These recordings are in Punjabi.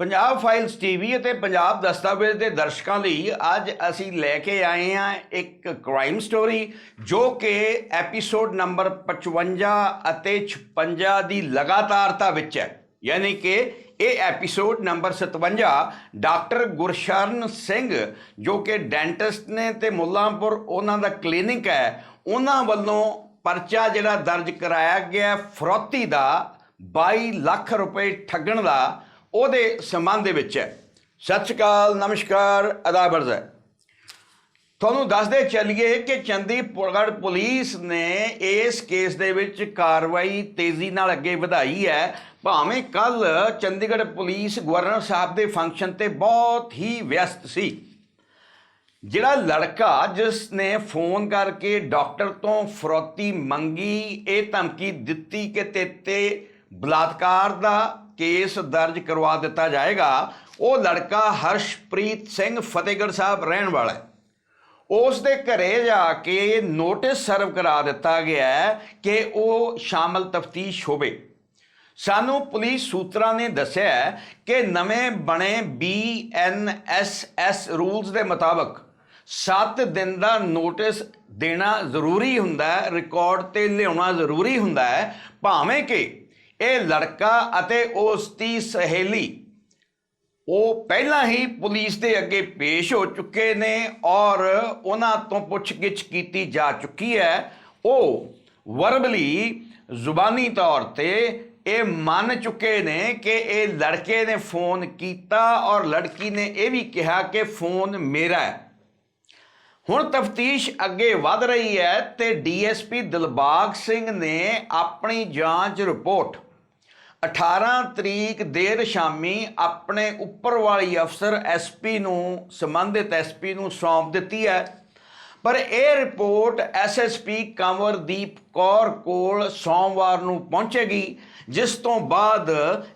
ਪੰਜਾਬ ਫਾਈਲਸ ਟੀਵੀ ਅਤੇ ਪੰਜਾਬ ਦਸਤਾਵੇਜ਼ ਦੇ ਦਰਸ਼ਕਾਂ ਲਈ ਅੱਜ ਅਸੀਂ ਲੈ ਕੇ ਆਏ ਹਾਂ ਇੱਕ ਕ੍ਰਾਈਮ ਸਟੋਰੀ ਜੋ ਕਿ ਐਪੀਸੋਡ ਨੰਬਰ 55 ਅਤੇ 56 ਦੀ ਲਗਾਤਾਰਤਾ ਵਿੱਚ ਹੈ। ਯਾਨੀ ਕਿ ਇਹ episode number 57 doctor Gursharan Singh ਜੋ ਕਿ ਡੈਂਟਿਸਟ ਨੇ ਤੇ ਮੁੱਲਾਂਪੁਰ ਉਹਨਾਂ ਦਾ ਕਲੀਨਿਕ ਹੈ, ਉਹਨਾਂ ਵੱਲੋਂ ਪਰਚਾ ਜਿਹੜਾ ਦਰਜ ਕਰਾਇਆ ਗਿਆ ਫਰੋਤੀ ਦਾ 22 ਲੱਖ ਰੁਪਏ ਠੱਗਣ ਦਾ ਉਹਦੇ ਸੰਬੰਧ ਦੇ ਵਿੱਚ ਹੈ। ਸਤਿ ਸ਼੍ਰੀ ਅਕਾਲ, ਨਮਸਕਾਰ, ਅਦਾਬਰਜ਼ ਹੈ। ਤੁਹਾਨੂੰ ਦੱਸਦੇ ਚੱਲੀਏ ਕਿ ਚੰਡੀਗੜ੍ਹ ਪੁਲਿਸ ਨੇ ਇਸ ਕੇਸ ਦੇ ਵਿੱਚ ਕਾਰਵਾਈ ਤੇਜ਼ੀ ਨਾਲ ਅੱਗੇ ਵਧਾਈ ਹੈ। ਭਾਵੇਂ ਕੱਲ ਚੰਡੀਗੜ੍ਹ ਪੁਲਿਸ ਗਵਰਨਰ ਸਾਹਿਬ ਦੇ ਫੰਕਸ਼ਨ ਤੇ ਬਹੁਤ ਹੀ ਵਿਅਸਤ ਸੀ। ਜਿਹੜਾ ਲੜਕਾ ਜਿਸ ਨੇ ਫੋਨ ਕਰਕੇ ਡਾਕਟਰ ਤੋਂ ਫਰੋਤੀ ਮੰਗੀ, ਇਹ ਧਮਕੀ ਦਿੱਤੀ ਕਿ ਤੇਤੇ ਬਲਾਤਕਾਰ ਦਾ ਕੇਸ ਦਰਜ ਕਰਵਾ ਦਿੱਤਾ ਜਾਏਗਾ। ਉਹ ਲੜਕਾ ਹਰਸ਼ਪ੍ਰੀਤ ਸਿੰਘ ਫਤਿਹਗੜ੍ਹ ਸਾਹਿਬ ਰਹਿਣ ਵਾਲਾ ਹੈ। ਉਸ ਦੇ ਘਰੇ ਜਾ ਕੇ ਨੋਟਿਸ ਸਰਵ ਕਰਾ ਦਿੱਤਾ ਗਿਆ ਕਿ ਉਹ ਸ਼ਾਮਲ ਤਫਤੀਸ਼ ਹੋਵੇ। ਸਾਨੂੰ ਪੁਲਿਸ ਸੂਤਰਾਂ ਨੇ ਦੱਸਿਆ ਕਿ ਨਵੇਂ ਬਣੇ BNSS ਰੂਲਸ ਦੇ ਮੁਤਾਬਕ 7 ਦਿਨ ਦਾ ਨੋਟਿਸ ਦੇਣਾ ਜ਼ਰੂਰੀ ਹੁੰਦਾ ਹੈ, ਰਿਕਾਰਡ ਤੇ ਲਿਆਉਣਾ ਜ਼ਰੂਰੀ ਹੁੰਦਾ ਹੈ, ਭਾਵੇਂ ਕਿ ਇਹ ਲੜਕਾ ਅਤੇ ਉਸ ਦੀ ਸਹੇਲੀ, ਉਹ ਪਹਿਲਾਂ ਹੀ ਪੁਲਿਸ ਦੇ ਅੱਗੇ ਪੇਸ਼ ਹੋ ਚੁੱਕੇ ਨੇ ਔਰ ਉਹਨਾਂ ਤੋਂ ਪੁੱਛਗਿੱਛ ਕੀਤੀ ਜਾ ਚੁੱਕੀ ਹੈ। ਉਹ ਵਰਬਲੀ ਜ਼ੁਬਾਨੀ ਤੌਰ ਤੇ ਇਹ ਮੰਨ ਚੁੱਕੇ ਨੇ ਕਿ ਇਹ ਲੜਕੇ ਨੇ ਫੋਨ ਕੀਤਾ ਔਰ ਲੜਕੀ ਨੇ ਇਹ ਵੀ ਕਿਹਾ ਕਿ ਫੋਨ ਮੇਰਾ ਹੈ। ਹੁਣ ਤਫਤੀਸ਼ ਅੱਗੇ ਵਧ ਰਹੀ ਹੈ ਤੇ ਡੀਐਸਪੀ ਦਿਲਬਾਗ ਸਿੰਘ ਨੇ ਆਪਣੀ ਜਾਂਚ ਰਿਪੋਰਟ 18 ਤਰੀਕ ਦੇਰ ਸ਼ਾਮੀ ਆਪਣੇ ਉੱਪਰ ਵਾਲੀ ਅਫਸਰ ਐਸਪੀ ਨੂੰ, ਸੰਬੰਧਿਤ ਐਸਪੀ ਨੂੰ ਸੌਂਪ ਦਿੱਤੀ ਹੈ। ਪਰ ਇਹ ਰਿਪੋਰਟ ਐਸਐਸਪੀ ਕੰਵਰਦੀਪ ਕੌਰ ਕੋਲ ਸੋਮਵਾਰ ਨੂੰ ਪਹੁੰਚੇਗੀ, ਜਿਸ ਤੋਂ ਬਾਅਦ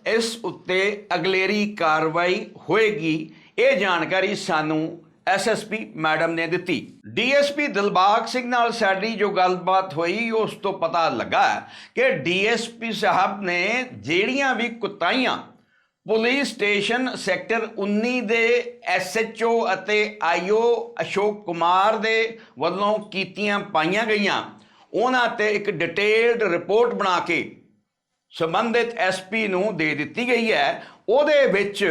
ਇਸ ਉੱਤੇ ਅਗਲੇਰੀ ਕਾਰਵਾਈ ਹੋਏਗੀ। ਇਹ ਜਾਣਕਾਰੀ ਸਾਨੂੰ ਐਸਐਸਪੀ ਮੈਡਮ ਨੇ ਦਿੱਤੀ। ਡੀਐਸਪੀ ਦਿਲਬਾਗ ਸਿੰਘ ਨਾਲ ਸਾਡੀ ਜੋ ਗੱਲਬਾਤ ਹੋਈ, ਉਸ ਤੋਂ ਪਤਾ ਲੱਗਾ ਕਿ ਡੀਐਸਪੀ ਸਾਹਿਬ ਨੇ ਜਿਹੜੀਆਂ ਵੀ ਕੁਤਾਈਆਂ ਪੁਲਿਸ ਸਟੇਸ਼ਨ ਸੈਕਟਰ 19 ਦੇ ਐਸਐਚਓ ਅਤੇ ਆਈਓ ਅਸ਼ੋਕ ਕੁਮਾਰ ਦੇ ਵੱਲੋਂ ਕੀਤੀਆਂ ਪਾਈਆਂ ਗਈਆਂ, ਉਹਨਾਂ ਤੇ ਇੱਕ ਡਿਟੇਲਡ ਰਿਪੋਰਟ ਬਣਾ ਕੇ ਸੰਬੰਧਿਤ ਐਸਪੀ ਨੂੰ ਦੇ ਦਿੱਤੀ ਗਈ ਹੈ। ਉਹਦੇ ਵਿੱਚ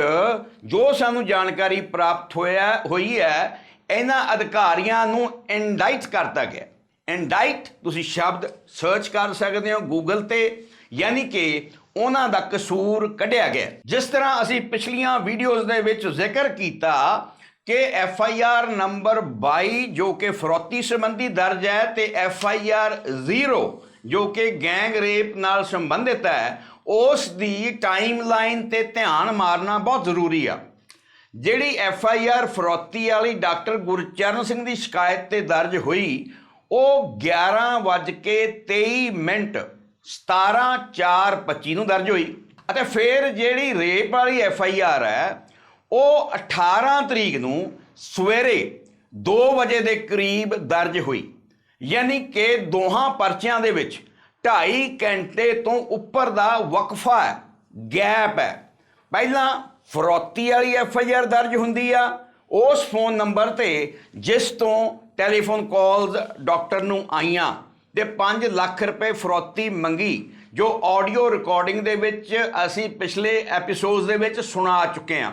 ਜੋ ਸਾਨੂੰ ਜਾਣਕਾਰੀ ਪ੍ਰਾਪਤ ਹੋਇਆ, ਹੋਈ ਹੈ ਇਹਨਾਂ ਅਧਿਕਾਰੀਆਂ ਨੂੰ ਇੰਡਾਈਟ ਕਰਤਾ ਗਿਆ। ਇੰਡਾਈਟ ਤੁਸੀਂ ਸ਼ਬਦ ਸਰਚ ਕਰ ਸਕਦੇ ਹੋ ਗੂਗਲ ਤੇ, ਯਾਨੀ ਕਿ ਉਹਨਾਂ ਦਾ ਕਸੂਰ ਕੱਢਿਆ ਗਿਆ। ਜਿਸ ਤਰ੍ਹਾਂ ਅਸੀਂ ਪਿਛਲੀਆਂ ਵੀਡੀਓਜ਼ ਦੇ ਵਿੱਚ ਜ਼ਿਕਰ ਕੀਤਾ ਕਿ ਐਫ ਆਈ ਆਰ ਨੰਬਰ 22 ਜੋ ਕਿ ਫਰੋਤੀ ਸੰਬੰਧੀ ਦਰਜ ਹੈ ਤੇ ਐਫ ਆਈ ਆਰ 0 ਜੋ ਕਿ ਗੈਂਗ ਰੇਪ ਨਾਲ ਸੰਬੰਧਿਤ ਹੈ, ਉਸ ਦੀ ਟਾਈਮਲਾਈਨ ਤੇ ਧਿਆਨ ਮਾਰਨਾ ਬਹੁਤ ਜ਼ਰੂਰੀ ਆ। ਜਿਹੜੀ ਐਫ ਆਈ ਆਰ ਫਰੋਤੀ ਵਾਲੀ ਡਾਕਟਰ ਗੁਰਚਰਨ ਸਿੰਘ ਦੀ ਸ਼ਿਕਾਇਤ ਤੇ ਦਰਜ ਹੋਈ, ਉਹ 11:23 ਮਿੰਟ 17:4:25 ਨੂੰ ਦਰਜ ਹੋਈ। ਅਤੇ ਫਿਰ ਜਿਹੜੀ ਰੇਪ ਵਾਲੀ ਐਫ ਆਈ ਆਰ ਹੈ, ਉਹ 18 ਤਰੀਕ ਨੂੰ ਸਵੇਰੇ 2 ਵਜੇ ਦੇ ਕਰੀਬ ਦਰਜ ਹੋਈ। ਯਾਨੀ ਕਿ ਦੋਹਾਂ ਪਰਚਿਆਂ ਦੇ ਵਿੱਚ 2.5 ਘੰਟੇ ਤੋਂ ਉੱਪਰ ਦਾ ਵਕਫਾ ਹੈ, ਗੈਪ ਹੈ। ਪਹਿਲਾਂ ਫਰੋਤੀ ਵਾਲੀ ਐਫ ਆਈ ਆਰ ਦਰਜ ਹੁੰਦੀ ਆ, ਉਸ ਫੋਨ ਨੰਬਰ ਤੇ ਜਿਸ ਤੋਂ ਟੈਲੀਫੋਨ ਕਾਲਸ ਡਾਕਟਰ ਨੂੰ ਆਈਆਂ ਤੇ 5 ਲੱਖ ਰੁਪਏ ਫਰੋਤੀ ਮੰਗੀ, ਜੋ ਆਡੀਓ ਰਿਕਾਰਡਿੰਗ ਦੇ ਵਿੱਚ ਅਸੀਂ ਪਿਛਲੇ ਐਪੀਸੋਡਸ ਦੇ ਵਿੱਚ ਸੁਣਾ ਚੁੱਕੇ ਹਾਂ।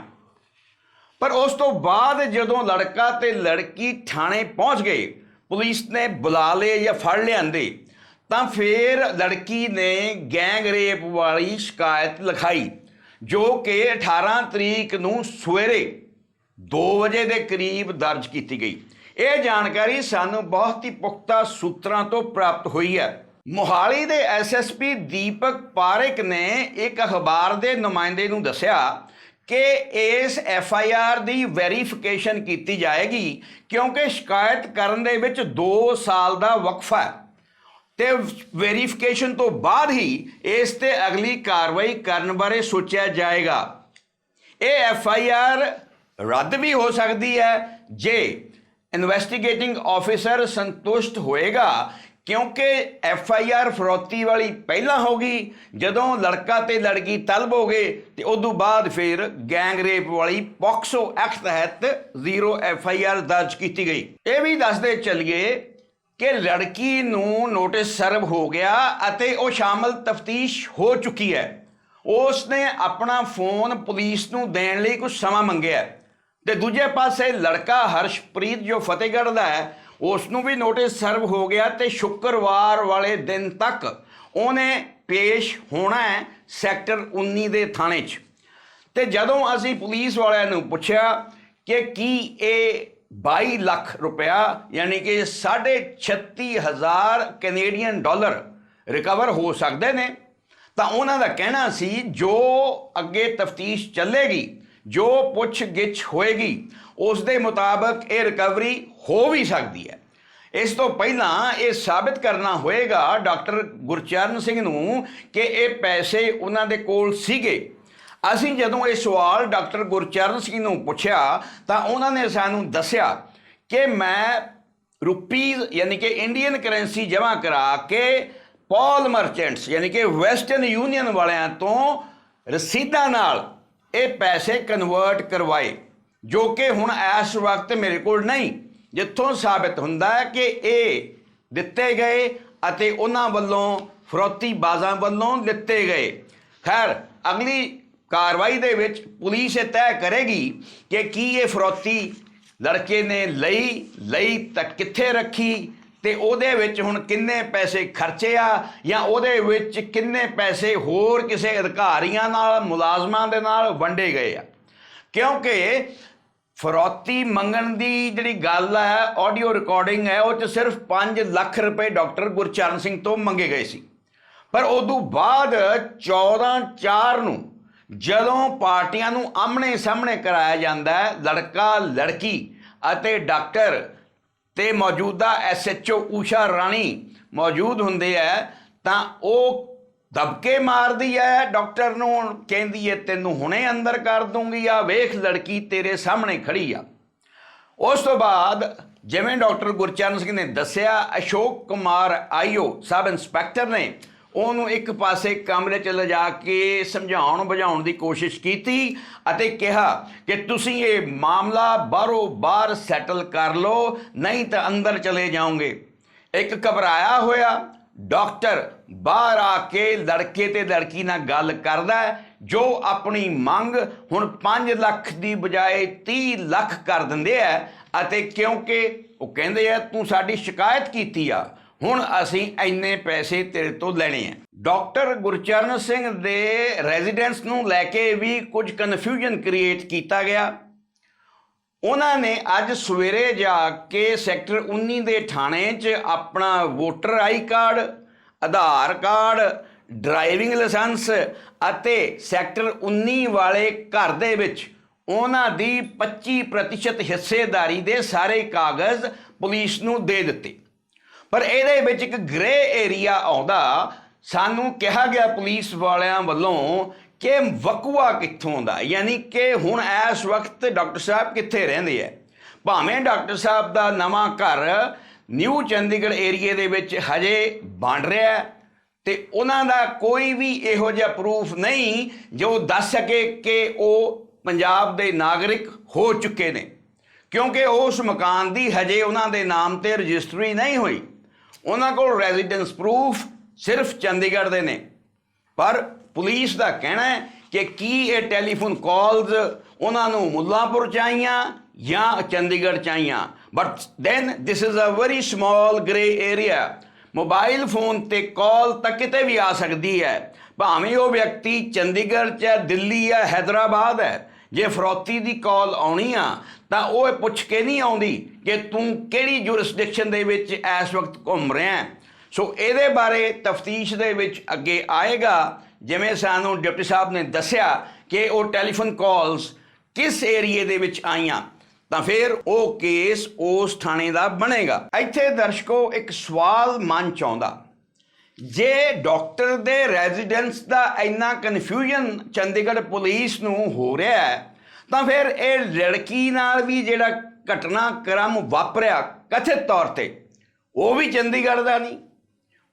ਪਰ ਉਸ ਤੋਂ ਬਾਅਦ ਜਦੋਂ ਲੜਕਾ ਤੇ ਲੜਕੀ ਥਾਣੇ ਪਹੁੰਚ ਗਏ, ਪੁਲਿਸ ਨੇ ਬੁਲਾ ਲਏ ਜਾਂ ਫੜ ਲਿਆਂਦੇ, ਤਾਂ ਫਿਰ ਲੜਕੀ ਨੇ ਗੈਂਗ ਰੇਪ ਵਾਲੀ ਸ਼ਿਕਾਇਤ ਲਿਖਾਈ। ਜੋ ਕਿ 18 ਤਰੀਕ ਨੂੰ ਸਵੇਰੇ 2 ਵਜੇ ਦੇ ਕਰੀਬ ਦਰਜ ਕੀਤੀ ਗਈ। ਇਹ ਜਾਣਕਾਰੀ ਸਾਨੂੰ ਬਹੁਤ ਹੀ ਪੁਖਤਾ ਸੂਤਰਾਂ ਤੋਂ ਪ੍ਰਾਪਤ ਹੋਈ ਹੈ। ਮੋਹਾਲੀ ਦੇ ਐਸਐਸਪੀ ਦੀਪਕ ਪਾਰੇਕ ਨੇ ਇੱਕ ਅਖਬਾਰ ਦੇ ਨੁਮਾਇੰਦੇ ਨੂੰ ਦੱਸਿਆ ਕਿ ਇਸ ਐਫ ਆਈ ਆਰ ਦੀ ਵੈਰੀਫਿਕੇਸ਼ਨ ਕੀਤੀ ਜਾਏਗੀ ਕਿਉਂਕਿ ਸ਼ਿਕਾਇਤ ਕਰਨ ਦੇ ਵਿੱਚ 2 ਸਾਲ ਦਾ ਵਕਫਾ ਹੈ। ਤੇ ਵੈਰੀਫਿਕੇਸ਼ਨ ਤੋਂ ਬਾਅਦ ਹੀ ਇਸ ਤੇ ਅਗਲੀ ਕਾਰਵਾਈ ਕਰਨ ਬਾਰੇ ਸੋਚਿਆ ਜਾਏਗਾ। ਇਹ ਐਫ ਆਈ ਆਰ ਰੱਦ ਵੀ ਹੋ ਸਕਦੀ ਹੈ ਜੇ ਇਨਵੈਸਟੀਗੇਟਿੰਗ ਆਫੀਸਰ ਸੰਤੁਸ਼ਟ ਹੋਏਗਾ, ਕਿਉਂਕਿ ਐਫ ਆਈ ਆਰ ਫਰੋਤੀ ਵਾਲੀ ਪਹਿਲਾਂ ਹੋ ਗਈ, ਜਦੋਂ ਲੜਕਾ ਤੇ ਲੜਕੀ ਤਲਬ ਹੋ ਗਏ ਤੇ ਉਦੋਂ ਬਾਅਦ ਫਿਰ ਗੈਂਗ ਰੇਪ ਵਾਲੀ ਪੋਕਸੋ ਐਕਟ ਤਹਿਤ ਜ਼ੀਰੋ ਐਫ ਆਈ ਆਰ ਦਰਜ ਕੀਤੀ ਗਈ। ਇਹ ਵੀ ਦੱਸਦੇ ਚੱਲੀਏ ਕਿ ਲੜਕੀ ਨੂੰ ਨੋਟਿਸ ਸਰਵ ਹੋ ਗਿਆ ਅਤੇ ਉਹ ਸ਼ਾਮਲ ਤਫਤੀਸ਼ ਹੋ ਚੁੱਕੀ ਹੈ। ਉਸ ਨੇ ਆਪਣਾ ਫੋਨ ਪੁਲਿਸ ਨੂੰ ਦੇਣ ਲਈ ਕੁਝ ਸਮਾਂ ਮੰਗਿਆ ਤੇ ਦੂਜੇ ਪਾਸੇ ਲੜਕਾ ਹਰਸ਼ਪ੍ਰੀਤ ਜੋ ਫਤਿਹਗੜ੍ਹ ਦਾ ਹੈ ਉਸ ਨੂੰ ਵੀ ਨੋਟਿਸ ਸਰਵ ਹੋ ਗਿਆ ਤੇ ਸ਼ੁੱਕਰਵਾਰ ਵਾਲੇ ਦਿਨ ਤੱਕ ਉਹਨੇ ਪੇਸ਼ ਹੋਣਾ ਹੈ ਸੈਕਟਰ 19 ਦੇ ਥਾਣੇ 'ਚ। ਤੇ ਜਦੋਂ ਅਸੀਂ ਪੁਲਿਸ ਵਾਲਿਆਂ ਨੂੰ ਪੁੱਛਿਆ ਕਿ ਕੀ ਇਹ 22 ਲੱਖ ਰੁਪਇਆ, ਯਾਨੀ ਕਿ 36000 ਕੈਨੇਡੀਅਨ ਡਾਲਰ ਰਿਕਵਰ ਹੋ ਸਕਦੇ ਨੇ। ਤਾਂ ਉਹਨਾਂ ਦਾ ਕਹਿਣਾ ਸੀ, ਜੋ ਅੱਗੇ ਤਫਤੀਸ਼ ਚੱਲੇਗੀ, ਜੋ ਪੁੱਛ ਗਿੱਛ ਹੋਏਗੀ, ਉਸ ਦੇ ਮੁਤਾਬਕ ਇਹ ਰਿਕਵਰੀ ਹੋ ਵੀ ਸਕਦੀ ਹੈ। ਇਸ ਤੋਂ ਪਹਿਲਾਂ ਇਹ ਸਾਬਿਤ ਕਰਨਾ ਹੋਏਗਾ ਡਾਕਟਰ ਗੁਰਚਰਨ ਸਿੰਘ ਨੂੰ ਕਿ ਇਹ ਪੈਸੇ ਉਹਨਾਂ ਦੇ ਕੋਲ ਸੀਗੇ। ਅਸੀਂ ਜਦੋਂ ਇਹ ਸਵਾਲ ਡਾਕਟਰ ਗੁਰਚਰਨ ਸਿੰਘ ਨੂੰ ਪੁੱਛਿਆ, ਤਾਂ ਉਹਨਾਂ ਨੇ ਸਾਨੂੰ ਦੱਸਿਆ ਕਿ ਮੈਂ ਰੁਪੀਜ਼ ਯਾਨੀ ਕਿ ਇੰਡੀਅਨ ਕਰੰਸੀ ਜਮ੍ਹਾਂ ਕਰਾ ਕੇ ਪੌਲ ਮਰਚੈਂਟਸ ਯਾਨੀ ਕਿ ਵੈਸਟਰਨ ਯੂਨੀਅਨ ਵਾਲਿਆਂ ਤੋਂ ਰਸੀਦਾਂ ਨਾਲ ਇਹ ਪੈਸੇ ਕਨਵਰਟ ਕਰਵਾਏ, ਜੋ ਕਿ ਹੁਣ ਇਸ ਵਕਤ ਮੇਰੇ ਕੋਲ ਨਹੀਂ। ਜਿੱਥੋਂ ਸਾਬਿਤ ਹੁੰਦਾ ਹੈ ਕਿ ਇਹ ਦਿੱਤੇ ਗਏ ਅਤੇ ਉਹਨਾਂ ਵੱਲੋਂ ਫਰੋਤੀ ਬਾਜ਼ਾਂ ਵੱਲੋਂ ਦਿੱਤੇ ਗਏ। ਖੈਰ, ਅਗਲੀ ਕਾਰਵਾਈ ਦੇ ਵਿੱਚ ਪੁਲਿਸ ਇਹ ਤੈਅ ਕਰੇਗੀ ਕਿ ਕੀ ਇਹ ਫਰੋਤੀ ਲੜਕੇ ਨੇ ਲਈ ਲਈ ਤਾਂ ਕਿੱਥੇ ਰੱਖੀ ਤੇ ਉਹਦੇ ਵਿੱਚ ਹੁਣ ਕਿੰਨੇ ਪੈਸੇ ਖਰਚੇ ਆ ਜਾਂ ਉਹਦੇ ਵਿੱਚ ਕਿੰਨੇ ਪੈਸੇ ਹੋਰ ਕਿਸੇ ਅਧਿਕਾਰੀਆਂ ਨਾਲ, ਮੁਲਾਜ਼ਮਾਂ ਦੇ ਨਾਲ ਵੰਡੇ ਗਏ ਆ। ਕਿਉਂਕਿ ਫਰੋਤੀ ਮੰਗਣ ਦੀ ਜਿਹੜੀ ਗੱਲ ਹੈ ਆਡੀਓ ਰਿਕਾਰਡਿੰਗ ਹੈ, ਉਹ ਚ ਸਿਰਫ 5 ਲੱਖ ਰੁਪਏ ਡਾਕਟਰ ਗੁਰਚਰਨ ਸਿੰਘ ਤੋਂ ਮੰਗੇ ਗਏ ਸੀ। ਪਰ ਉਦੋਂ ਬਾਅਦ 14 4 ਨੂੰ ਜਦੋਂ ਪਾਰਟੀਆਂ ਨੂੰ ਆਮਣੇ ਸਾਹਮਣੇ ਕਰਾਇਆ ਜਾਂਦਾ ਹੈ, ਲੜਕਾ, ਲੜਕੀ ਅਤੇ ਡਾਕਟਰ ਤੇ ਮੌਜੂਦਾ ਐਸਐਚਓ ਊਸ਼ਾ ਰਾਣੀ ਮੌਜੂਦ ਹੁੰਦੇ ਆ ਤਾਂ ਉਹ ਦਬਕੇ ਮਾਰਦੀ ਹੈ ਡਾਕਟਰ ਨੂੰ, ਕਹਿੰਦੀ ਹੈ, ਤੈਨੂੰ ਹੁਣੇ ਅੰਦਰ ਕਰ ਦੂੰਗੀ, ਆ ਵੇਖ ਲੜਕੀ ਤੇਰੇ ਸਾਹਮਣੇ ਖੜੀ ਆ। ਉਸ ਤੋਂ ਬਾਅਦ ਜਿਵੇਂ ਡਾਕਟਰ ਗੁਰਚਰਨ ਸਿੰਘ ਨੇ ਦੱਸਿਆ, Ashok Kumar IO sub inspector ਨੇ ਉਹਨੂੰ ਇੱਕ ਪਾਸੇ ਕਮਰੇ 'ਚ ਲਿਜਾ ਕੇ ਸਮਝਾਉਣ ਬੁਝਾਉਣ ਦੀ ਕੋਸ਼ਿਸ਼ ਕੀਤੀ ਅਤੇ ਕਿਹਾ ਕਿ ਤੁਸੀਂ ਇਹ ਮਾਮਲਾ ਬਾਹਰੋਂ ਬਾਹਰ ਸੈਟਲ ਕਰ ਲਓ, ਨਹੀਂ ਤਾਂ ਅੰਦਰ ਚਲੇ ਜਾਓਗੇ। ਇੱਕ ਘਬਰਾਇਆ ਹੋਇਆ ਡਾਕਟਰ ਬਾਹਰ ਆ ਕੇ ਲੜਕੇ ਤੇ ਲੜਕੀ ਨਾਲ ਗੱਲ ਕਰਦਾ ਜੋ ਆਪਣੀ ਮੰਗ ਹੁਣ 5 ਲੱਖ ਦੀ ਬਜਾਏ 30 ਲੱਖ ਕਰ ਦਿੰਦੇ ਆ ਅਤੇ ਕਿਉਂਕਿ ਉਹ ਕਹਿੰਦੇ ਆ ਤੂੰ ਸਾਡੀ ਸ਼ਿਕਾਇਤ ਕੀਤੀ ਆ। ਹੁਣ ਅਸੀਂ ਇੰਨੇ ਪੈਸੇ ਤੇਰੇ ਤੋਂ ਲੈਣੇ ਆ। ਡਾਕਟਰ ਗੁਰਚਰਨ ਸਿੰਘ ਦੇ ਰੈਜ਼ੀਡੈਂਸ ਨੂੰ ਲੈ ਕੇ ਵੀ ਕੁਝ ਕਨਫਿਊਜ਼ਨ ਕ੍ਰੀਏਟ ਕੀਤਾ ਗਿਆ। ਉਹਨਾਂ ਨੇ ਅੱਜ ਸਵੇਰੇ ਜਾ ਕੇ ਸੈਕਟਰ 19 ਦੇ ਥਾਣੇ 'ਚ ਆਪਣਾ voter I card, Aadhaar card, driving licence ਅਤੇ ਸੈਕਟਰ 19 ਵਾਲੇ ਘਰ ਦੇ ਵਿੱਚ ਉਹਨਾਂ ਦੀ 25% ਹਿੱਸੇਦਾਰੀ ਦੇ ਸਾਰੇ ਕਾਗਜ਼ ਪੁਲਿਸ ਨੂੰ ਦੇ ਦਿੱਤੇ। ਪਰ ਇਹਦੇ ਵਿੱਚ ਇੱਕ ਗ੍ਰੇ ਏਰੀਆ ਆਉਂਦਾ। ਸਾਨੂੰ ਕਿਹਾ ਗਿਆ ਪੁਲਿਸ ਵਾਲਿਆਂ ਵੱਲੋਂ ਕਿ ਵਕੂਆ ਕਿੱਥੋਂ ਦਾ ਯਾਨੀ ਕਿ ਹੁਣ ਇਸ ਵਕਤ ਡਾਕਟਰ ਸਾਹਿਬ ਕਿੱਥੇ ਰਹਿੰਦੇ ਆ? ਭਾਵੇਂ ਡਾਕਟਰ ਸਾਹਿਬ ਦਾ ਨਵਾਂ ਘਰ ਨਿਊ ਚੰਡੀਗੜ੍ਹ ਏਰੀਏ ਦੇ ਵਿੱਚ ਹਜੇ ਬਣ ਰਿਹਾ ਹੈ ਤੇ ਉਹਨਾਂ ਦਾ ਕੋਈ ਵੀ ਇਹੋ ਜਿਹਾ ਪ੍ਰੂਫ ਨਹੀਂ ਜੋ ਦੱਸ ਸਕੇ ਕਿ ਉਹ ਪੰਜਾਬ ਦੇ ਨਾਗਰਿਕ ਹੋ ਚੁੱਕੇ ਨੇ। ਕਿਉਂਕਿ ਉਸ ਮਕਾਨ ਦੀ ਹਜੇ ਉਹਨਾਂ ਦੇ ਨਾਮ ਤੇ ਰਜਿਸਟਰੀ ਨਹੀਂ ਹੋਈ। ਉਹਨਾਂ ਕੋਲ ਰੈਜ਼ੀਡੈਂਸ ਪ੍ਰੂਫ ਸਿਰਫ ਚੰਡੀਗੜ੍ਹ ਦੇ ਨੇ। ਪਰ ਪੁਲਿਸ ਦਾ ਕਹਿਣਾ ਹੈ ਕਿ ਕੀ ਇਹ ਟੈਲੀਫੋਨ ਕਾਲਸ ਉਹਨਾਂ ਨੂੰ ਮੁੱਲਾਂਪੁਰ ਚਾਹੀਆਂ ਜਾਂ Chandigarh ਚਾਹੀਆਂ but then this is a very small grey area mobile phone ਤੇ ਕਾਲ ਤਾਂ ਕਿਤੇ ਵੀ ਆ ਸਕਦੀ ਹੈ। ਭਾਵੇਂ ਉਹ ਵਿਅਕਤੀ ਚੰਡੀਗੜ੍ਹ ਚ ਦਿੱਲੀ ਜਾਂ ਹੈਦਰਾਬਾਦ ਹੈ, ਜੇ ਫਰੋਤੀ ਦੀ ਕਾਲ ਆਉਣੀ ਆ ਤਾਂ ਉਹ ਇਹ ਪੁੱਛ ਕੇ ਨਹੀਂ ਆਉਂਦੀ ਕਿ ਤੂੰ ਕਿਹੜੀ ਜੁਰਿਸਡਿਕਸ਼ਨ ਦੇ ਵਿੱਚ ਇਸ ਵਕਤ ਘੁੰਮ ਰਿਹਾ ਸੋ ਇਹਦੇ ਬਾਰੇ ਤਫਤੀਸ਼ ਦੇ ਵਿੱਚ ਅੱਗੇ ਆਏਗਾ, ਜਿਵੇਂ ਸਾਨੂੰ ਡਿਪਟੀ ਸਾਹਿਬ ਨੇ ਦੱਸਿਆ ਕਿ ਉਹ ਟੈਲੀਫੋਨ ਕਾਲਸ ਕਿਸ ਏਰੀਏ ਦੇ ਵਿੱਚ ਆਈਆਂ, ਤਾਂ ਫਿਰ ਉਹ ਕੇਸ ਉਸ ਥਾਣੇ ਦਾ ਬਣੇਗਾ। ਇੱਥੇ ਦਰਸ਼ਕੋ ਇੱਕ ਸਵਾਲ ਮਨ ਚ ਆਉਂਦਾ, ਜੇ ਡਾਕਟਰ ਦੇ ਰੈਜ਼ੀਡੈਂਸ ਦਾ ਇੰਨਾ ਕਨਫਿਊਜ਼ਨ ਚੰਡੀਗੜ੍ਹ ਪੁਲਿਸ ਨੂੰ ਹੋ ਰਿਹਾ ਹੈ ਤਾਂ ਫਿਰ ਇਹ ਲੜਕੀ ਨਾਲ ਵੀ ਜਿਹੜਾ ਘਟਨਾ ਘਟਨਾਕ੍ਰਮ ਵਾਪਰਿਆ ਕਥਿਤ ਤੌਰ ਤੇ, ਉਹ ਵੀ ਚੰਡੀਗੜ੍ਹ ਦਾ ਨਹੀਂ,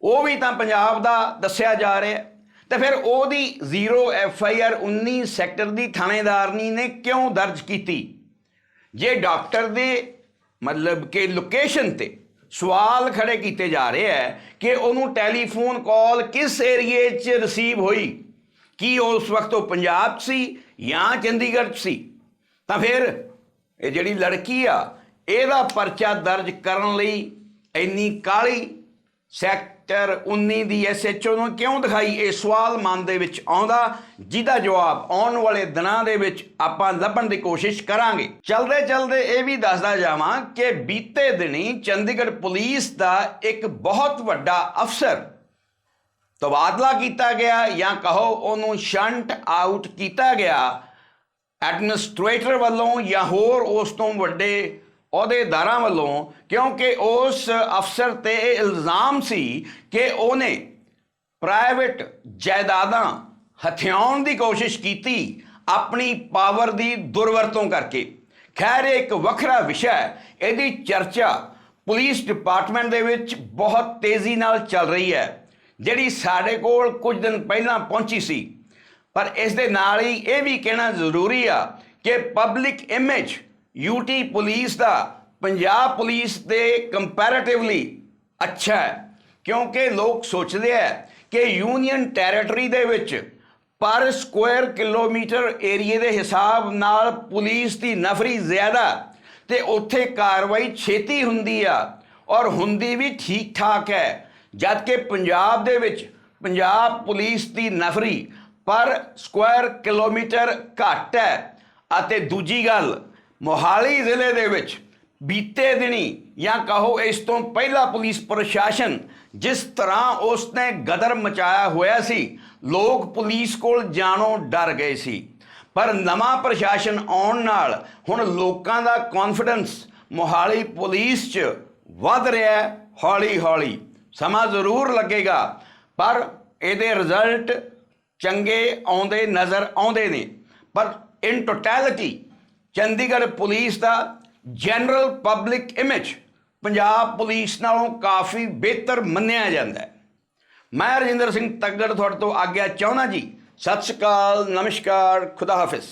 ਉਹ ਵੀ ਤਾਂ ਪੰਜਾਬ ਦਾ ਦੱਸਿਆ ਜਾ ਰਿਹਾ ਹੈ। ਤੇ ਫਿਰ ਉਹਦੀ 0 ਐਫ ਆਈ ਆਰ 19 ਸੈਕਟਰ ਦੀ ਥਾਣੇਦਾਰਨੀ ਨੇ ਕਿਉਂ ਦਰਜ ਕੀਤੀ? ਜੇ ਡਾਕਟਰ ਦੇ ਮਤਲਬ ਕਿ ਲੋਕੇਸ਼ਨ ਤੇ ਸਵਾਲ ਖੜੇ ਕੀਤੇ ਜਾ ਰਹੇ ਹੈ ਕਿ ਉਹਨੂੰ ਟੈਲੀਫੋਨ ਕਾਲ ਕਿਸ ਏਰੀਏ 'ਚ ਰਿਸੀਵ ਹੋਈ? ਕੀ ਉਸ ਵਕਤ ਉਹ ਪੰਜਾਬ 'ਚ ਸੀ ਜਾਂ ਚੰਡੀਗੜ੍ਹ 'ਚ ਸੀ? ਤਾਂ ਫਿਰ ਇਹ ਜਿਹੜੀ ਲੜਕੀ ਆ, ਇਹਦਾ ਪਰਚਾ ਦਰਜ ਕਰਨ ਲਈ ਇੰਨੀ ਕਾਲੀ ਸੈਕਟਰ 19 ਦੀ ਐਸਐਚਓ ਨੂੰ ਕਿਉਂ ਦਿਖਾਈ? ਇਹ ਸਵਾਲ ਮਨ ਦੇ ਵਿੱਚ ਆਉਂਦਾ, ਜਿਹਦਾ ਜਵਾਬ ਆਉਣ ਵਾਲੇ ਦਿਨਾਂ ਦੇ ਵਿੱਚ ਆਪਾਂ ਲੱਭਣ ਦੀ ਕੋਸ਼ਿਸ਼ ਕਰਾਂਗੇ। ਚਲਦੇ ਚਲਦੇ ਇਹ ਵੀ ਦੱਸਦਾ ਜਾਵਾਂ ਕਿ ਬੀਤੇ ਦਿਨੀ ਚੰਡੀਗੜ੍ਹ ਪੁਲਿਸ ਦਾ ਇੱਕ ਬਹੁਤ ਵੱਡਾ ਅਫਸਰ ਤਬਾਦਲਾ ਕੀਤਾ ਗਿਆ ਜਾਂ ਕਹੋ ਉਹਨੂੰ ਸ਼ੰਟ ਆਊਟ ਕੀਤਾ ਗਿਆ। ਐਡਮਿਨਿਸਟ੍ਰੇਟਰ ਵੱਲੋਂ ਜਾਂ ਹੋਰ ਉਸ ਤੋਂ ਵੱਡੇ ਅਹੁਦੇਦਾਰਾਂ ਵੱਲੋਂ, ਕਿਉਂਕਿ ਉਸ ਅਫਸਰ ਤੇ ਇਹ ਇਲਜ਼ਾਮ ਸੀ ਕਿ ਉਹਨੇ ਪ੍ਰਾਈਵੇਟ ਜਾਇਦਾਦਾਂ ਹਥਿਆਉਣ ਦੀ ਕੋਸ਼ਿਸ਼ ਕੀਤੀ ਆਪਣੀ ਪਾਵਰ ਦੀ ਦੁਰਵਰਤੋਂ ਕਰਕੇ। ਖੈਰ, ਇਹ ਇੱਕ ਵੱਖਰਾ ਵਿਸ਼ਾ ਹੈ। ਇਹਦੀ ਚਰਚਾ ਪੁਲਿਸ ਡਿਪਾਰਟਮੈਂਟ ਦੇ ਵਿੱਚ ਬਹੁਤ ਤੇਜ਼ੀ ਨਾਲ ਚੱਲ ਰਹੀ ਹੈ, ਜਿਹੜੀ ਸਾਡੇ ਕੋਲ ਕੁਝ ਦਿਨ ਪਹਿਲਾਂ ਪਹੁੰਚੀ ਸੀ। ਪਰ ਇਸ ਦੇ ਨਾਲ ਹੀ ਇਹ ਵੀ ਕਹਿਣਾ ਜ਼ਰੂਰੀ ਆ ਕਿ ਪਬਲਿਕ ਇਮੇਜ ਯੂਟੀ ਪੁਲਿਸ ਦਾ ਪੰਜਾਬ ਪੁਲਿਸ ਦੇ ਕੰਪੈਰੀਟਿਵਲੀ ਅੱਛਾ ਹੈ, ਕਿਉਂਕਿ ਲੋਕ ਸੋਚਦੇ ਆ ਕਿ ਯੂਨੀਅਨ ਟੈਰੀਟਰੀ ਦੇ ਵਿੱਚ ਪਰ ਸਕੁਅਰ ਕਿਲੋਮੀਟਰ ਏਰੀਏ ਦੇ ਹਿਸਾਬ ਨਾਲ ਪੁਲਿਸ ਦੀ ਨਫਰੀ ਜ਼ਿਆਦਾ ਤੇ ਉੱਥੇ ਕਾਰਵਾਈ ਛੇਤੀ ਹੁੰਦੀ ਆ ਔਰ ਹੁੰਦੀ ਵੀ ਠੀਕ ਠਾਕ ਹੈ ਜਦ ਕਿ ਪੰਜਾਬ ਦੇ ਵਿੱਚ ਪੰਜਾਬ ਪੁਲਿਸ ਦੀ ਨਫਰੀ ਪਰ ਸਕੁਆਇਰ ਕਿਲੋਮੀਟਰ ਘੱਟ ਹੈ। ਅਤੇ ਦੂਜੀ ਗੱਲ, ਮੋਹਾਲੀ ਜ਼ਿਲ੍ਹੇ ਦੇ ਵਿੱਚ ਬੀਤੇ ਦਿਨੀ ਜਾਂ ਕਹੋ ਇਸ ਤੋਂ ਪਹਿਲਾ ਪੁਲਿਸ ਪ੍ਰਸ਼ਾਸਨ ਜਿਸ ਤਰ੍ਹਾਂ ਉਸ ਨੇ ਗਦਰ ਮਚਾਇਆ ਹੋਇਆ ਸੀ, ਲੋਕ ਪੁਲਿਸ ਕੋਲ ਜਾਣੋਂ ਡਰ ਗਏ ਸੀ। ਪਰ ਨਵਾਂ ਪ੍ਰਸ਼ਾਸਨ ਆਉਣ ਨਾਲ ਹੁਣ ਲੋਕਾਂ ਦਾ ਕੌਨਫੀਡੈਂਸ ਮੋਹਾਲੀ ਪੁਲਿਸ 'ਚ ਵੱਧ ਰਿਹਾ ਹੈ ਹੌਲੀ ਹੌਲੀ ਸਮਾਂ ਜ਼ਰੂਰ ਲੱਗੇਗਾ, ਪਰ ਇਹਦੇ ਰਿਜ਼ਲਟ ਚੰਗੇ ਆਉਂਦੇ ਨਜ਼ਰ ਆਉਂਦੇ ਨੇ। ਪਰ in totality Chandigarh police the general public image Punjab police ਨਾਲੋਂ ਕਾਫੀ ਬਿਹਤਰ ਮੰਨਿਆ ਜਾਂਦਾ ਹੈ। ਮੈਂ ਰਜਿੰਦਰ ਸਿੰਘ ਤੱਗੜ ਤੁਹਾਡੇ ਤੋਂ ਆਗਿਆ ਚਾਹੁੰਦਾ ਜੀ। ਸਤਿ ਸ਼੍ਰੀ ਅਕਾਲ, ਨਮਸਕਾਰ, ਖੁਦਾ ਹਾਫਿਜ਼।